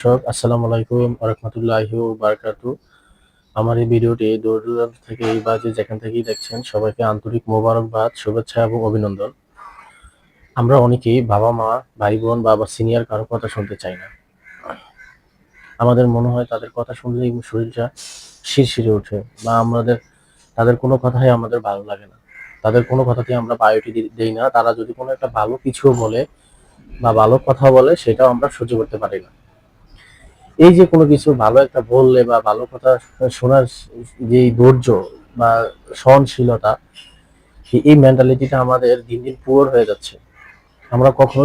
দর্শক, আসসালামু আলাইকুম রহমতুল্লাহি বারকাতু আমার এই ভিডিওটি দূর থেকে এই বাজে যেখান থেকেই দেখছেন, সবাইকে আন্তরিক মোবারকবাদ, শুভেচ্ছা এবং অভিনন্দন। আমরা অনেকেই বাবা মা ভাই বোন বাবা সিনিয়র কারও কথা শুনতে চাই না। আমাদের মনে হয় তাদের কথা শুনলেই শরীরটা শিরশিরে ওঠে বা আমাদের, তাদের কোনো কথাই আমাদের ভালো লাগে না। তাদের কোনো কথাতেই আমরা বায়োটি দেই না। তারা যদি কোনো একটা ভালো কিছু বলে বা ভালো কথা বলে, সেটাও আমরা সহ্য করতে পারি না। এই যে কোনো কিছু ভালো একটা বললে বা ভালো কথা শোনার যে ধৈর্য বা সহনশীলতা, এই মেন্টালিটিটা আমাদের দিন দিন পুয়ার হয়ে যাচ্ছে। আমরা কখনো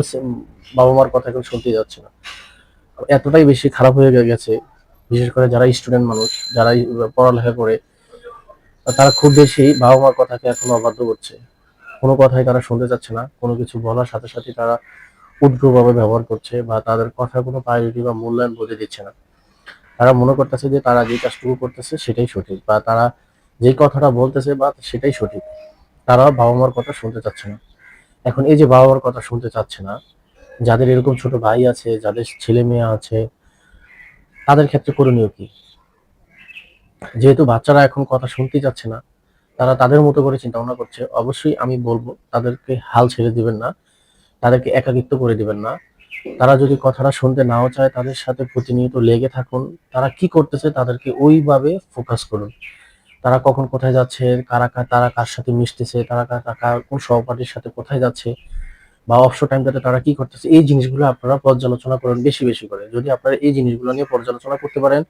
বাবা মার কথা কেউ শুনতে যাচ্ছে না। এতটাই বেশি খারাপ হয়ে গেছে, বিশেষ করে যারা স্টুডেন্ট মানুষ, যারা পড়ালেখা করে, তারা খুব বেশি বাবা মার কথাকে এখন অবাধ্য করছে। কোনো কথাই তারা শুনতে চাচ্ছে না, কোনো কিছু বলার সাথে সাথে তারা উগ্রভাবে ব্যবহার করছে বা তাদের কথা কোনো প্রায়োরিটি বা মূল্যায়ন বোঝে দিচ্ছে না। তারা মনে করতেছে যে তারা যে কাজটুকু করতেছে সেটাই সঠিক বা তারা যে কথাটা বলতেছে বা সেটাই সঠিক। তারা বাবা মার কথা শুনতে চাচ্ছে না। এখন এই যে বাবা মার কথা শুনতে চাচ্ছে না, যাদের এরকম ছোট ভাই আছে, যাদের ছেলে মেয়ে আছে, তাদের ক্ষেত্রে করণীয় কি? যেহেতু বাচ্চারা এখন কথা শুনতে চাচ্ছে না, তারা তাদের মতো করে চিন্তা ভাবনা করছে, অবশ্যই আমি বলব তাদেরকে হাল ছেড়ে দিবেন না। তাদেরকে একাকিত্ব করে দিবেন না। তারা যদি কথাটা শুনতে নাও চায়, তাদের সাথে প্রতিনিয়ত লেগে থাকুন। তারা কি করতেছে তাদেরকে ওইভাবে ফোকাস করুন। তারা কখন কোথায় যাচ্ছে, কারা তারা কার সাথে মিশতেছে, তারা কার কোন সহপাঠীর সাথে কোথায় যাচ্ছে বা অবসর টাইমটাতে তারা কি করতেছে, এই জিনিসগুলো আপনারা পর্যালোচনা করুন বেশি বেশি করে। যদি আপনারা এই জিনিসগুলো নিয়ে পর্যালোচনা করতে পারেন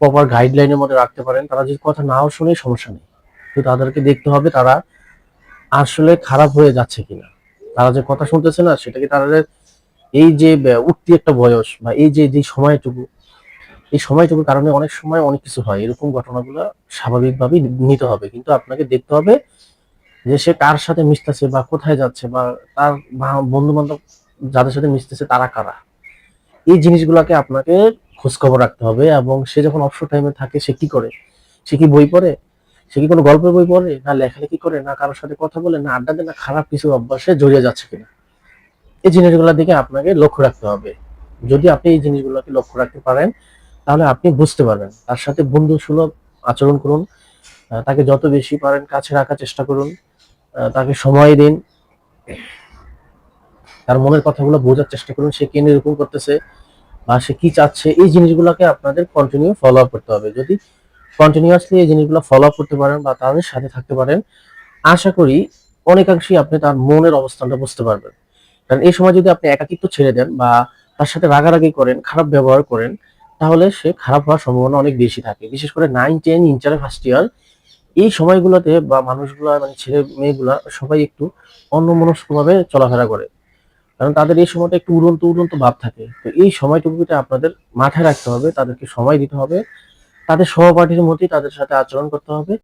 প্রপার গাইডলাইনের মধ্যে রাখতে পারেন, তারা যদি কথা নাও শুনে সমস্যা নেই। কিন্তু তাদেরকে দেখতে হবে তারা আসলে খারাপ হয়ে যাচ্ছে কিনা। তারা যে কথা শুনতেছে না সেটাকে তাদের এই যে উঠতি একটা বয়স বা এই যে যে সময়টুকু, এই সময়টুকুর কারণে অনেক সময় অনেক কিছু হয়। এরকম ঘটনাগুলো স্বাভাবিকভাবে নিতে হবে। কিন্তু আপনাকে দেখতে হবে যে সে কার সাথে মিশতেছে বা কোথায় যাচ্ছে বা তার বন্ধু বান্ধব যাদের সাথে মিশতেছে তারা কারা? এই জিনিসগুলোকে আপনাকে খোঁজখবর রাখতে হবে এবং সে যখন অবসর টাইমে থাকে, সে কি করে? সে কি বই পড়ে? সে কি কোনো গল্পের বই পড়ে? না লেখালেখি করে, না কারোর সাথে কথা বলে, না আড্ডা দেয়, না খারাপ কিছু অভ্যাসে জড়িয়ে যাচ্ছে কিনা? এই জিনিসগুলোর দিকে আপনাকে লক্ষ্য রাখতে হবে। যদি আপনি এই জিনিসগুলোকে লক্ষ্য রাখতে পারেন, তাহলে আপনি বুঝতে পারবেন। তার সাথে বন্ধু সুলভ আচরণ করুন তাকে যত বেশি পারেন কাছে রাখার চেষ্টা করুন তাকে সময় দিন, তার মনের কথাগুলো বোঝার চেষ্টা করুন, সে কেন এরকম করতেছে বা সে কি চাচ্ছে, এই জিনিসগুলোকে আপনাদের কন্টিনিউ ফলো আপ করতে হবে। যদি কন্টিনিউয়াসলি এই জিনিসগুলো ফলো আপ করতে পারেন বা তাদের সাথে থাকতে পারেন। আশা করি অনেকাংশেই আপনি তার মনের অবস্থানটা বুঝতে পারবেন। কারণ এই সময় যদি আপনি একাকিত্ব ছেড়ে দেন বা তার সাথে রাগারাগি করেন, খারাপ ব্যবহার করেন, তাহলে সে খারাপ হওয়ার সম্ভাবনা অনেক বেশি থাকে। বিশেষ করে নাইন টেন ইন্টারে ফার্স্ট ইয়ার এই সময়গুলোতে বা মানুষগুলো মানে ছেলে মেয়েগুলা সবাই একটু অন্যমনস্কভাবে চলাফেরা করে। কারণ তাদের এই সময়টা একটু উড়ন্ত উড়ন্ত ভাব থাকে। তো এই সময়টুকুতে আপনাদের মাথায় রাখতে হবে, তাদেরকে সময় দিতে হবে। তাদের সহপাঠীর মতোই তাদের সাথে আচরণ করতে হবে।